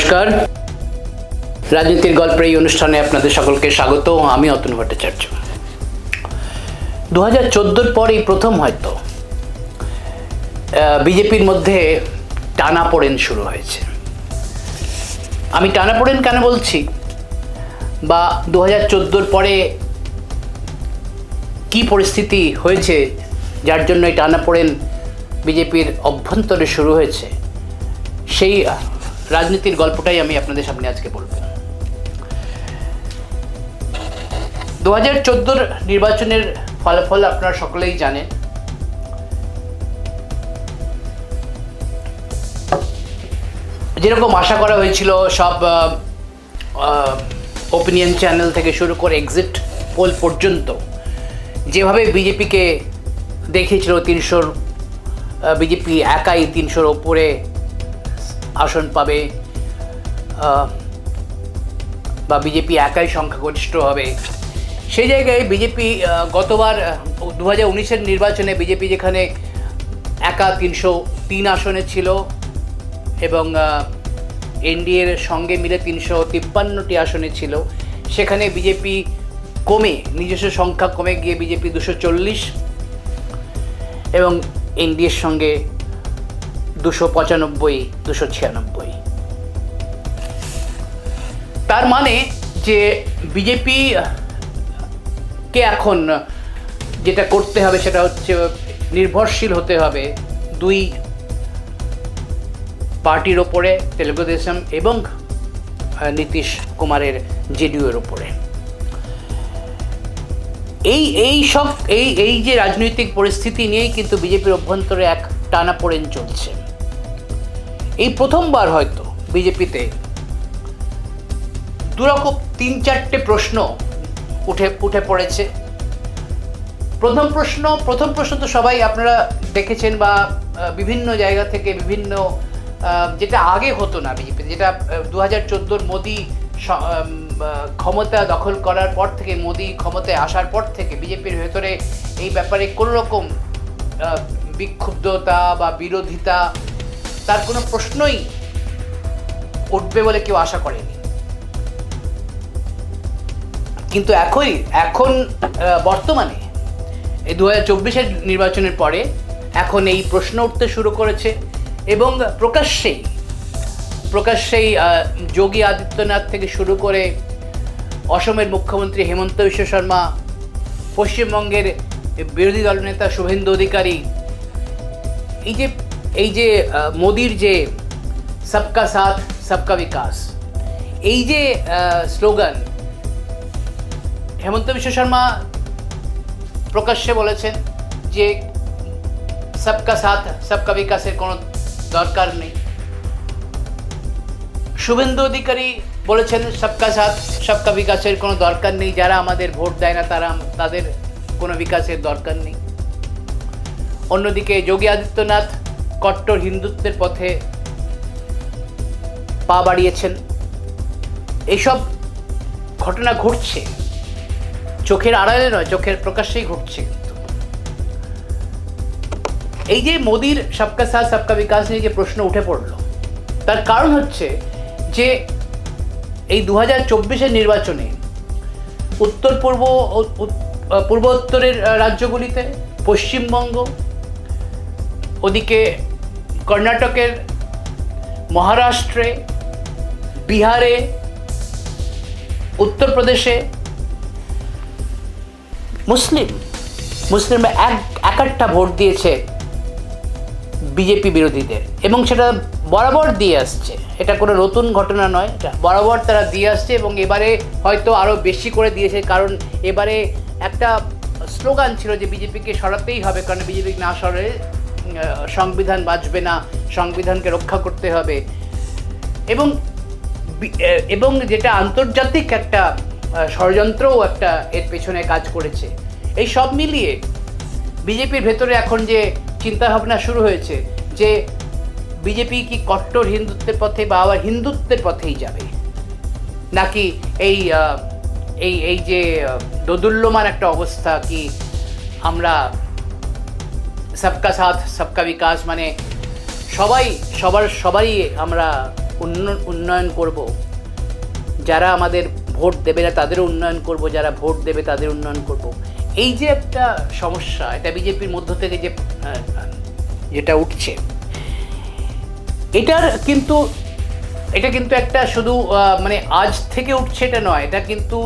নমস্কার। রাজনীতির গল্পের এই অনুষ্ঠানে আপনাদের সকলকে স্বাগত। আমি অতনু ভট্টাচার্য। দু হাজার চোদ্দোর পর প্রথম হয়তো বিজেপির মধ্যে টানাপোড়েন শুরু হয়েছে। আমি টানাপোড়েন কেন বলছি? বা দু হাজার চোদ্দোর পরে কি পরিস্থিতি হয়েছে যার জন্য এই টানাপোড়েন বিজেপির অভ্যন্তরে শুরু হয়েছে, সেই রাজনীতির গল্পটাই আমি আপনাদের সামনে আজকে বলব। দু হাজার চোদ্দোর নির্বাচনের ফলাফল আপনারা সকলেই জানেন। যেরকম আশা করা হয়েছিল সব ওপিনিয়ন চ্যানেল থেকে শুরু করে এক্সিট পোল পর্যন্ত যেভাবে বিজেপিকে দেখিয়েছিল তিনশোর বিজেপি একাই তিনশোর ওপরে আসন পাবে বা বিজেপি একাই সংখ্যাগরিষ্ঠ হবে। সেই জায়গায় বিজেপি গতবার দু হাজার উনিশের নির্বাচনে বিজেপি যেখানে একা তিনশো তিন আসনে ছিল এবং এনডিএর সঙ্গে মিলে তিনশো তিপ্পান্নটি আসনে ছিল, সেখানে বিজেপি কমে, নিজস্ব সংখ্যা কমে গিয়ে বিজেপি দুশো চল্লিশ এবং এনডিএর সঙ্গে দুশো পঁচানব্বই, দুশো ছিয়ানব্বই। তার মানে যে বিজেপি কে এখন যেটা করতে হবে সেটা হচ্ছে নির্ভরশীল হতে হবে দুই পার্টির ওপরে, তেলুগু দেশম এবং নীতিশ কুমারের জেডিউর ওপরে। এই এই সব, এই এই যে রাজনৈতিক পরিস্থিতি নিয়েই কিন্তু বিজেপির অভ্যন্তরে এক টানাপোড়েন চলছে। এই প্রথমবার হয়তো বিজেপিতে দুরকম তিন চারটে প্রশ্ন উঠে উঠে পড়েছে। প্রথম প্রশ্ন প্রথম প্রশ্ন তো সবাই আপনারা দেখেছেন বা বিভিন্ন জায়গা থেকে বিভিন্ন যেটা আগে হতো না বিজেপি যেটা দু হাজার চোদ্দোর মোদি ক্ষমতা দখল করার পর থেকে, মোদি ক্ষমতায় আসার পর থেকে বিজেপির ভেতরে এই ব্যাপারে কোনো রকম বিক্ষুব্ধতা বা বিরোধিতা তার কোনো প্রশ্নই উঠবে বলে কেউ আশা করেনি। কিন্তু এখনই, এখন বর্তমানে, এই দু হাজার চব্বিশের নির্বাচনের পরে এখন এই প্রশ্ন উঠতে শুরু করেছে এবং প্রকাশ্যেই প্রকাশ্যেই যোগী আদিত্যনাথ থেকে শুরু করে অসমের মুখ্যমন্ত্রী হেমন্ত বিশ্ব শর্মা, পশ্চিমবঙ্গের বিরোধী দলনেতা শুভেন্দু অধিকারী, এই যে এই যে মোদির যে, সবকা সাথ, সবকা বিকাশ এই যে স্লোগান, হেমন্ত বিশ্ব শর্মা প্রকাশ্যে বলেছেন যে, সবকা সাথ, সবকা বিকাশের কোনো দরকার নেই শুভেন্দু অধিকারী বলেছেন, সবকা সাথ, সবকা বিকাশের কোনো দরকার নেই, যারা আমাদের ভোট দেয় না, তারা তাদের কোনো বিকাশের দরকার নেই অন্যদিকে যোগী আদিত্যনাথ কট্টর হিন্দুত্বের পথে পা বাড়িয়েছেন। এইসব ঘটনা ঘটছে। চোখের আড়ালে নয় চোখের প্রকাশ্যেই ঘটছে এই যে মোদির সবকা সাথ সবকা বিকাশ নিয়ে যে প্রশ্ন উঠে পড়ল তার কারণ হচ্ছে যে এই দু হাজার চব্বিশের নির্বাচনে উত্তর পূর্ব ও উত- আহ, পূর্ব উত্তরের আহ, রাজ্যগুলিতে পশ্চিমবঙ্গ ওদিকে কর্ণাটকের মহারাষ্ট্রে, বিহারে, উত্তরপ্রদেশে, মুসলিম মুসলিমরা এক এক একটা ভোট দিয়েছে বিজেপি বিরোধীদের এবং সেটা বরাবর দিয়ে আসছে। এটা কোনো নতুন ঘটনা নয়, এটা বরাবর তারা দিয়ে আসছে এবং এবারে হয়তো আরও বেশি করে দিয়েছে কারণ এবারে একটা স্লোগান ছিল যে বিজেপিকে সরাতেই হবে, কারণ বিজেপি না সরালে সংবিধান বাঁচবে না, সংবিধানকে রক্ষা করতে হবে। এবং এবং যেটা আন্তর্জাতিক একটা ষড়যন্ত্রও একটা এর পেছনে কাজ করেছে। এই সব মিলিয়ে বিজেপির ভেতরে এখন যে চিন্তাভাবনা শুরু হয়েছে, যে বিজেপি কি কট্টর হিন্দুত্বের পথে বা আবার হিন্দুত্বের পথেই যাবে? নাকি এই এই এই যে দোদুল্যমান একটা অবস্থা কি আমরা সবকা সাথ সবকা বিকাশ মানে সবাই সবার সবারই আমরা উন্নয়ন করব যারা আমাদের ভোট দেবে না তাদেরও উন্নয়ন করব যারা ভোট দেবে তাদের উন্নয়ন করব। এই যে একটা সমস্যা, এটা বিজেপির মধ্য থেকে যে যেটা উঠছে, এটার কিন্তু, এটা কিন্তু একটা শুধু মানে আজ থেকে উঠছে এটা নয়, এটা কিন্তু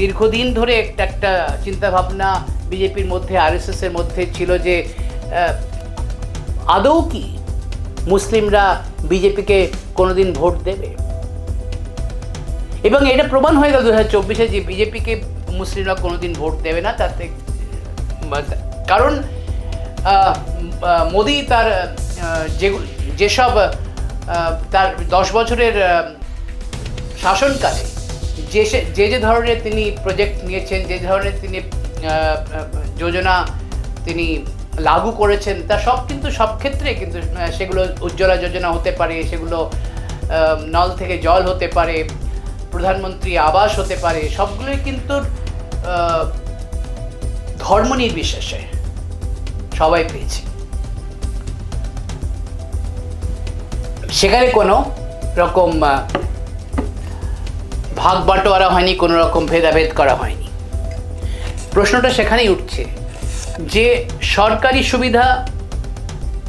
দীর্ঘদিন ধরে একটা একটা চিন্তাভাবনা বিজেপির মধ্যে আরএসএস এর মধ্যে ছিল যে আদৌ কি মুসলিমরা বিজেপিকে কোনোদিন ভোট দেবে? এবং এটা প্রমাণ হয়ে গেল দু হাজার চব্বিশে যে বিজেপিকে মুসলিমরা কোনোদিন ভোট দেবে না, তাতে কারণ মোদি তার যে, যেসব তার দশ বছরের শাসনকালে যে যে যে ধরনের তিনি প্রজেক্ট নিয়েছেন, যে ধরনের তিনি যোজনা তিনি লাগু করেছেন, তা সব কিন্তু সব ক্ষেত্রে কিন্তু সেগুলো উজ্জ্বলা যোজনা হতে পারে, সেগুলো নল থেকে জল হতে পারে, প্রধানমন্ত্রী আবাস হতে পারে, সবগুলোই কিন্তু ধর্ম নির্বিশেষে সবাই পেয়েছে। সেখানে কোনো রকম ভাগ বাটোয়ারা হয়নি, কোনো রকম ভেদাভেদ করা হয়নি। প্রশ্নটা সেখানেই উঠছে যে সরকারি সুবিধা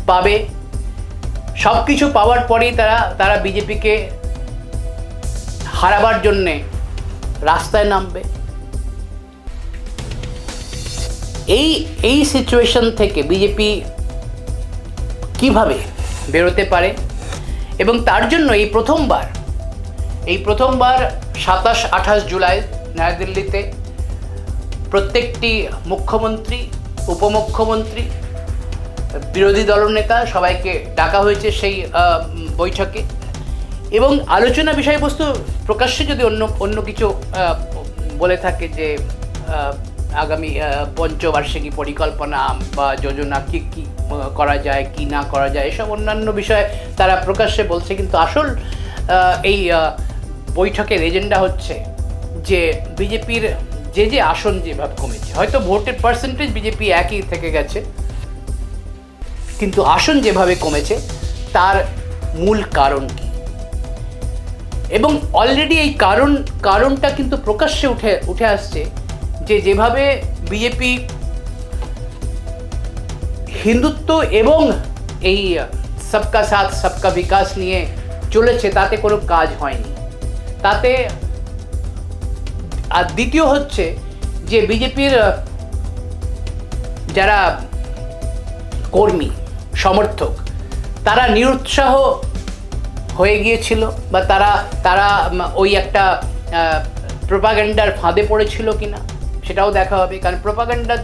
পাবে সব কিছু পাওয়ার পরেই তারা তারা বিজেপিকে হারাবার জন্যে রাস্তায় নামবে। এই এই সিচুয়েশন থেকে বিজেপি কীভাবে বেরোতে পারে? এবং তার জন্য এই প্রথমবার এই প্রথমবার সাতাশ, আঠাশ জুলাই নয়াদিল্লিতে প্রত্যেকটি মুখ্যমন্ত্রী উপমুখ্যমন্ত্রী, বিরোধী দলনেতা সবাইকে ডাকা হয়েছে সেই বৈঠকে। এবং আলোচনা বিষয়বস্তু প্রকাশ্যে যদি অন্য অন্য কিছু বলে থাকে যে আগামী পঞ্চবার্ষিকী পরিকল্পনা বা যোজনা কী কী করা যায়, কি না করা যায়, এসব অন্যান্য বিষয়ে তারা প্রকাশ্যে বলছে। কিন্তু আসল এই বৈঠকের এজেন্ডা হচ্ছে যে, বিজেপির যে যে আসন যেভাবে কমেছে। হয়তো ভোটের পার্সেন্টেজ বিজেপি একই থেকে গেছে, কিন্তু আসন যেভাবে কমেছে, তার মূল কারণ কি? এবং অলরেডি এই কারণ, কারণটা কিন্তু প্রকাশ্যে উঠে উঠে আসছে যে যেভাবে বিজেপি হিন্দুত্ব এবং এই সবকা সাথ, সবকা বিকাশ নিয়ে চলেছে, তাতে কোনো কাজ হয়নি। তাতে আর দ্বিতীয় হচ্ছে যে বিজেপির যারা কর্মী, সমর্থক, তারা নিরুৎসাহ হয়ে গিয়েছিল বা তারা তারা ওই একটা প্রোপাগান্ডার ফাঁদে পড়েছিল কিনা সেটাও দেখা হবে। কারণ প্রোপাগান্ডা,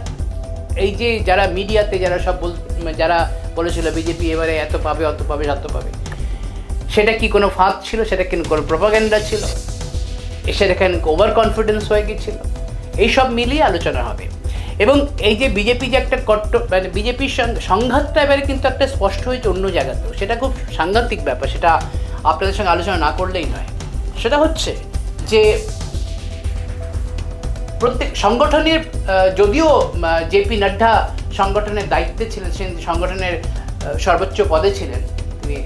এই যে যারা মিডিয়াতে যারা সব বল যারা বলেছিল বিজেপি এবারে এত পাবে, অত পাবে এত পাবে, সেটা কি কোনো ফাঁদ ছিল? সেটা কি কোনো প্রোপাগান্ডা ছিল? এসে দেখেন ওভার কনফিডেন্স হয়ে গেছিল। এইসব মিলিয়ে আলোচনা হবে। এবং এই যে বিজেপি যে একটা কট্ট মানে বিজেপির সংঘাতটা এবারে কিন্তু একটা স্পষ্ট হয়েছে অন্য জায়গাতেও। সেটা খুব সাংঘাতিক ব্যাপার, সেটা আপনাদের সঙ্গে আলোচনা না করলেই নয়। সেটা হচ্ছে যে প্রত্যেক সংগঠনের যদিও জেপি নাড্ডা সংগঠনের দায়িত্বে ছিলেন সংগঠনের সর্বোচ্চ পদে ছিলেন তিনি।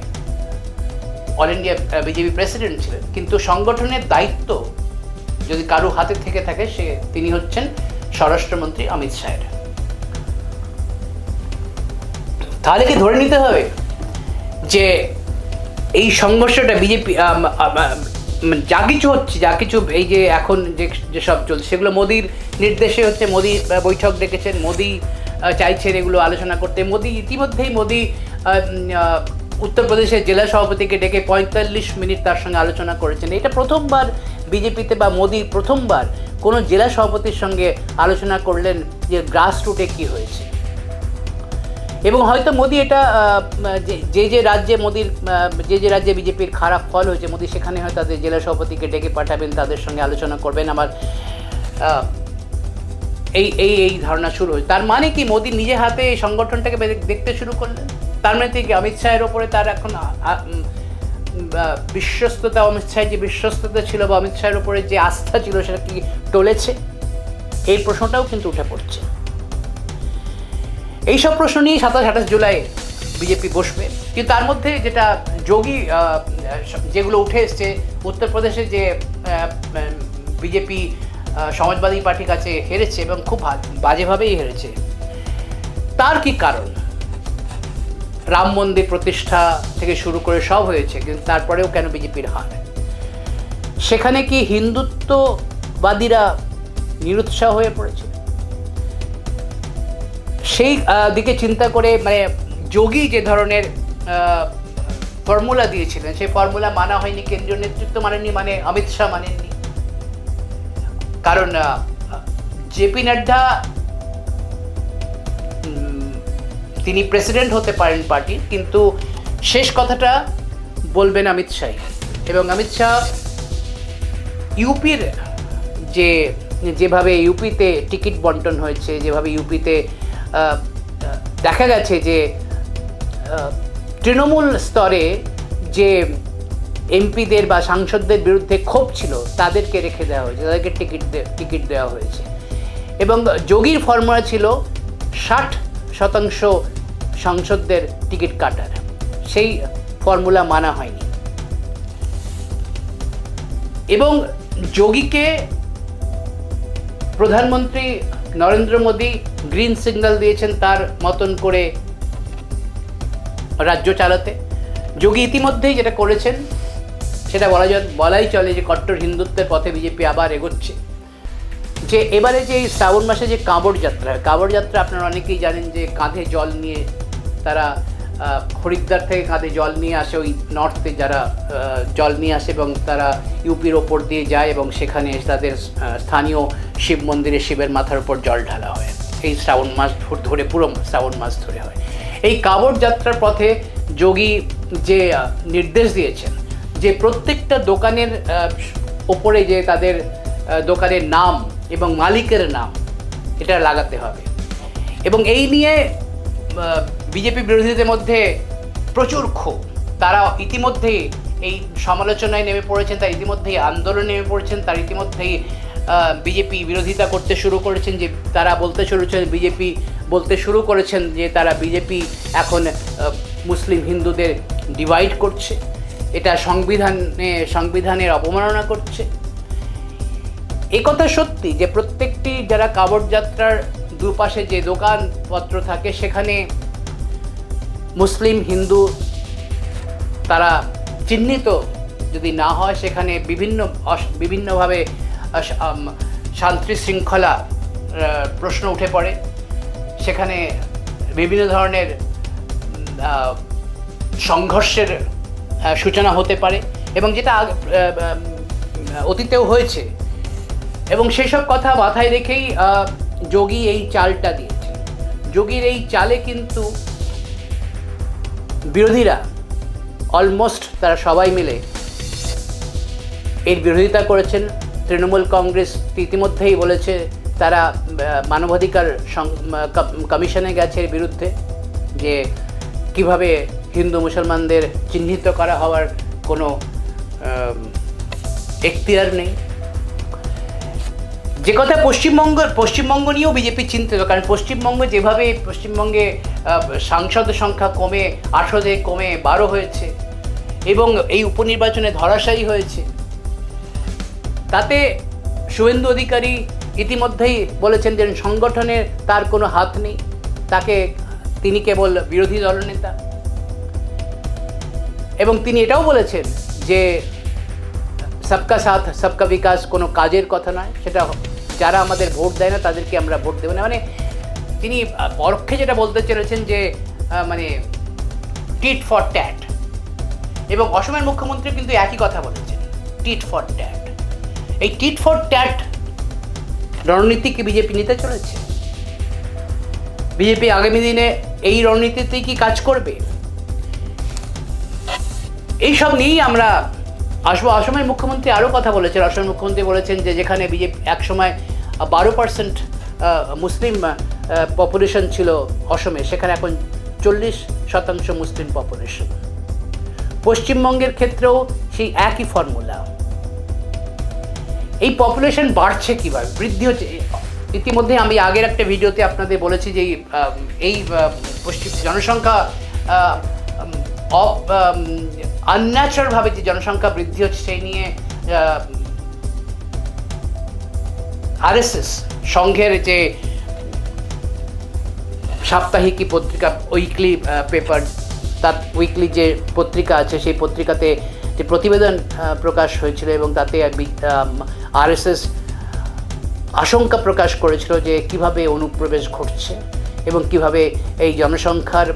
অল ইন্ডিয়া বিজেপি প্রেসিডেন্ট ছিলেন। কিন্তু সংগঠনের দায়িত্ব যদি কারও হাতে থেকে থাকে, সে তিনি হচ্ছেন স্বরাষ্ট্রমন্ত্রী অমিত শাহের। তাহলে কি ধরে নিতে হবে যে এই সংঘর্ষটা বিজেপি যা কিছু হচ্ছে, যা কিছু এই যে এখন যে যেসব চলছে, সেগুলো মোদির নির্দেশে হচ্ছে, মোদি বৈঠক ডেকেছেন, মোদি চাইছেন এগুলো আলোচনা করতে। মোদি ইতিমধ্যেই মোদি উত্তরপ্রদেশের জেলা সভাপতিকে ডেকে পঁয়তাল্লিশ মিনিট তার সঙ্গে আলোচনা করেছেন। এটা প্রথমবার বিজেপিতে বা মোদি প্রথমবার কোনো জেলা সভাপতির সঙ্গে আলোচনা করলেন যে গ্রাস রুটে কী হয়েছে। এবং হয়তো মোদি এটা যে- যে রাজ্যে মোদির যে যে রাজ্যে বিজেপির খারাপ ফল হয়েছে, মোদি সেখানে হয় তাদের জেলা সভাপতিকে ডেকে পাঠাবেন, তাদের সঙ্গে আলোচনা করবেন। আমার এই এই এই ধারণা শুরু হয়েছে। তার মানে কি মোদি নিজে হাতে এই সংগঠনটাকে দেখতে শুরু করলেন? তার মানে কি অমিত শাহের ওপরে তার এখন বিশ্বস্ততা, অমিত শাহের যে বিশ্বস্ততা ছিল বা অমিত শাহের ওপরে যে আস্থা ছিল সেটা কি টলেছে? এই প্রশ্নটাও কিন্তু উঠে পড়ছে। এইসব প্রশ্ন নিয়ে সাতাশ, আঠাশ জুলাই বিজেপি বসবে। কিন্তু তার মধ্যে যেটা যোগী যেগুলো উঠে এসছে, উত্তরপ্রদেশে যে বিজেপি সমাজবাদী পার্টির কাছে হেরেছে এবং খুব বাজেভাবেই হেরেছে। তার কি কারণ? রাম মন্দির প্রতিষ্ঠা থেকে শুরু করে সব হয়েছে, কিন্তু তারপরেও কেন বিজেপির হার? সেখানে কি হিন্দুত্ববাদীরা নিরুৎসাহ হয়ে পড়েছে? সেই দিকে চিন্তা করে মানে যোগী যে ধরনের ফর্মুলা দিয়েছিলেন, সেই ফর্মুলা মানা হয়নি, কেন্দ্রীয় নেতৃত্ব মানেনি মানে অমিত শাহ মানেননি। কারণ জেপি নাড্ডা তিনি প্রেসিডেন্ট হতে পারেন পার্টির কিন্তু শেষ কথাটা বলবেন অমিত শাহ। এবং অমিত শাহ ইউপির যে, যেভাবে ইউপিতে টিকিট বন্টন হয়েছে, যেভাবে ইউপিতে দেখা গেছে যে তৃণমূল স্তরে যে এমপিদের বা সাংসদদের বিরুদ্ধে ক্ষোভ ছিল, তাদেরকে রেখে দেওয়া হয়েছে, তাদেরকে টিকিট টিকিট দেওয়া হয়েছে। এবং যোগীর ফর্মুলা ছিল ষাট শতাংশ সংসদদের টিকিট কাটার। সেই ফর্মুলা মানা হয়নি। এবং যোগীকে প্রধানমন্ত্রী নরেন্দ্র মোদী গ্রিন সিগন্যাল দিয়েছেন তার মতন করে রাজ্য চালাতে। যোগী ইতিমধ্যেই যেটা করেছেন, সেটা বলা বলাই চলে যে কট্টর হিন্দুত্বের পথে বিজেপি আবার এগোচ্ছে। যে এবারে যে শ্রাবণ মাসে যে কাঁবড় যাত্রা কাঁবড় যাত্রা আপনারা অনেকেই জানেন যে কাঁধে জল নিয়ে তারা খরিদ্দার থেকে কাঁধে জল নিয়ে আসে ওই নর্থে যারা জল নিয়ে আসে এবং তারা ইউপির ওপর দিয়ে যায় এবং সেখানে তাদের স্থানীয় শিব মন্দিরে শিবের মাথার উপর জল ঢালা হয়। এই শ্রাবণ মাস ধর- ধরে, পুরো শ্রাবণ মাস ধরে হয়। এই কাঁবড় যাত্রার পথে যোগী যে নির্দেশ দিয়েছেন, যে প্রত্যেকটা দোকানের ওপরে যে তাদের দোকানের নাম এবং মালিকের নাম, এটা লাগাতে হবে। এবং এই নিয়ে বিজেপি বিরোধীদের মধ্যে প্রচুর ক্ষোভ। তারা ইতিমধ্যেই এই সমালোচনায় নেমে পড়েছেন, তার ইতিমধ্যেই আন্দোলনে নেমে পড়েছেন, তার ইতিমধ্যেই বিজেপি বিরোধিতা করতে শুরু করেছেন যে তারা বলতে শুরু করেছেন, বিজেপি বলতে শুরু করেছেন যে তারা বিজেপি এখন মুসলিম হিন্দুদের ডিভাইড করছে। এটা সংবিধানে, সংবিধানের অবমাননা করছে। কথা সত্যি যে প্রত্যেকটি যারা কাবড় যাত্রার দুপাশে যে দোকানপত্র থাকে, সেখানে মুসলিম, হিন্দু তারা চিহ্নিত যদি না হয় সেখানে বিভিন্ন বিভিন্নভাবে শান্তি শৃঙ্খলা প্রশ্ন উঠে পড়ে। সেখানে বিভিন্ন ধরনের সংঘর্ষের সূচনা হতে পারে এবং যেটা অতীতেও হয়েছে। এবং সেসব কথা মাথায় রেখেই যোগী এই চালটা দিয়েছে যোগীর এই চালে কিন্তু বিরোধীরা অলমোস্ট তারা সবাই মিলে এর বিরোধিতা করেছেন। তৃণমূল কংগ্রেস ইতিমধ্যেই বলেছে তারা মানবাধিকার কমিশনে গেছে এর বিরুদ্ধে, যে কীভাবে হিন্দু মুসলমানদের চিহ্নিত করা হওয়ার কোনো এখতিয়ার নেই। যে কথা পশ্চিমবঙ্গ পশ্চিমবঙ্গ নিয়েও বিজেপি চিন্তিত, কারণ পশ্চিমবঙ্গে যেভাবে পশ্চিমবঙ্গে সাংসদ সংখ্যা কমে আঠারোতে কমে, বারো হয়েছে, এবং এই উপনির্বাচনে ধরাশায়ী হয়েছে, তাতে শুভেন্দু অধিকারী ইতিমধ্যেই বলেছেন যে সংগঠনে তার কোনো হাত নেই, তাকে তিনি কেবল বিরোধী দলনেতা, এবং তিনি এটাও বলেছেন যে, সবকা সাথ, সবকা বিকাশ কোনো কাজের কথা নয়, সেটা যারা আমাদের ভোট দেয় না, তাদেরকে আমরা ভোট দেবো না। মানে তিনি পরোক্ষে যেটা বলতে চলেছেন যে মানে টিট ফর ট্যাট। এবং অসমের মুখ্যমন্ত্রী কিন্তু একই কথা বলেছেন, টিট ফর ট্যাট। এই টিট ফর ট্যাট রণনীতিকে বিজেপি নিতে চলেছে? বিজেপি আগামী দিনে এই রণনীতিতেই কি কাজ করবে? এইসব নিয়েই আমরা আসব। অসমের মুখ্যমন্ত্রী আরও কথা বলেছেন। অসমের মুখ্যমন্ত্রী বলেছেন যে, যেখানে বিজেপি একসময় বারো পার্সেন্ট মুসলিম পপুলেশন ছিল অসমে। সেখানে এখন চল্লিশ শতাংশ মুসলিম পপুলেশন পশ্চিমবঙ্গের ক্ষেত্রেও সেই একই ফর্মুলা এই পপুলেশন বাড়ছে কীভাবে? বৃদ্ধি হচ্ছে। ইতিমধ্যে আমি আগের একটা ভিডিওতে আপনাদের বলেছি যে এই, পশ্চিম জনসংখ্যা আনন্যাচারালভাবে যে জনসংখ্যা বৃদ্ধি হচ্ছে সেই নিয়ে আরএসএস সংঘের যে সাপ্তাহিকী পত্রিকা উইকলি পেপার তার উইকলি যে পত্রিকা আছে, সেই পত্রিকাতে যে প্রতিবেদন প্রকাশ হয়েছিল এবং তাতে আরএসএস আশঙ্কা প্রকাশ করেছিল যে কীভাবে অনুপ্রবেশ ঘটছে এবং কীভাবে এই জনসংখ্যার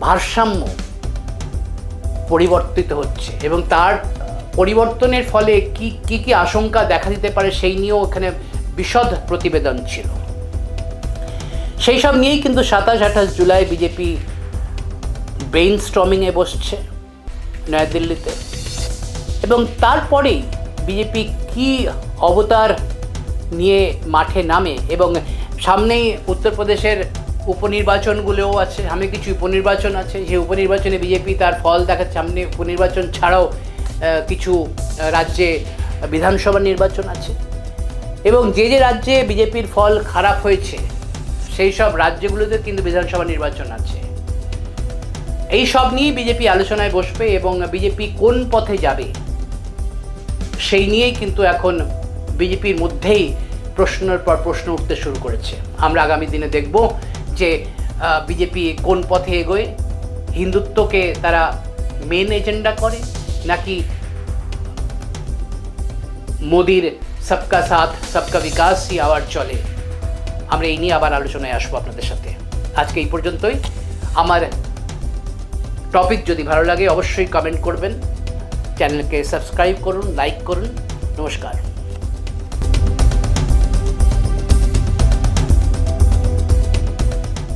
ভারসাম্য পরিবর্তিত হচ্ছে এবং তার পরিবর্তনের ফলে কি কি কি আশঙ্কা দেখা দিতে পারে সেই নিয়েও এখানে বিশদ প্রতিবেদন ছিল। সেই সব নিয়েই কিন্তু সাতাশ, আঠাশ জুলাই বিজেপি ব্রেইন স্ট্রমিংয়ে বসছে নয়াদিল্লিতে। এবং তারপরেই বিজেপি কি অবতার নিয়ে মাঠে নামে এবং সামনেই উত্তরপ্রদেশের উপনির্বাচনগুলোও আছে, সামনে কিছু উপনির্বাচন আছে, সেই উপনির্বাচনে বিজেপি তার ফল দেখাচ্ছে। সামনে উপনির্বাচন ছাড়াও কিছু রাজ্যে বিধানসভা নির্বাচন আছে। এবং যে যে রাজ্যে বিজেপির ফল খারাপ হয়েছে, সেই সব রাজ্যগুলোতে কিন্তু বিধানসভা নির্বাচন আছে। এই সব নিয়ে বিজেপি আলোচনায় বসবে এবং বিজেপি কোন পথে যাবে, সেই নিয়েই কিন্তু এখন বিজেপির মধ্যেই প্রশ্নের পর প্রশ্ন উঠতে শুরু করেছে। আমরা আগামী দিনে দেখব যে বিজেপি কোন পথে এগোয়, হিন্দুত্বকে তারা মেন এজেন্ডা করে, নাকি মোদির সবকা সাথ সবকা বিকাশই আওয়ার চলে আমরা এই নিয়ে আবার আলোচনায় আসব আপনাদের সাথে আজকে এই পর্যন্তই আমার টপিক যদি ভালো লাগে অবশ্যই কমেন্ট করবেন চ্যানেলকে সাবস্ক্রাইব করুন লাইক করুন নমস্কার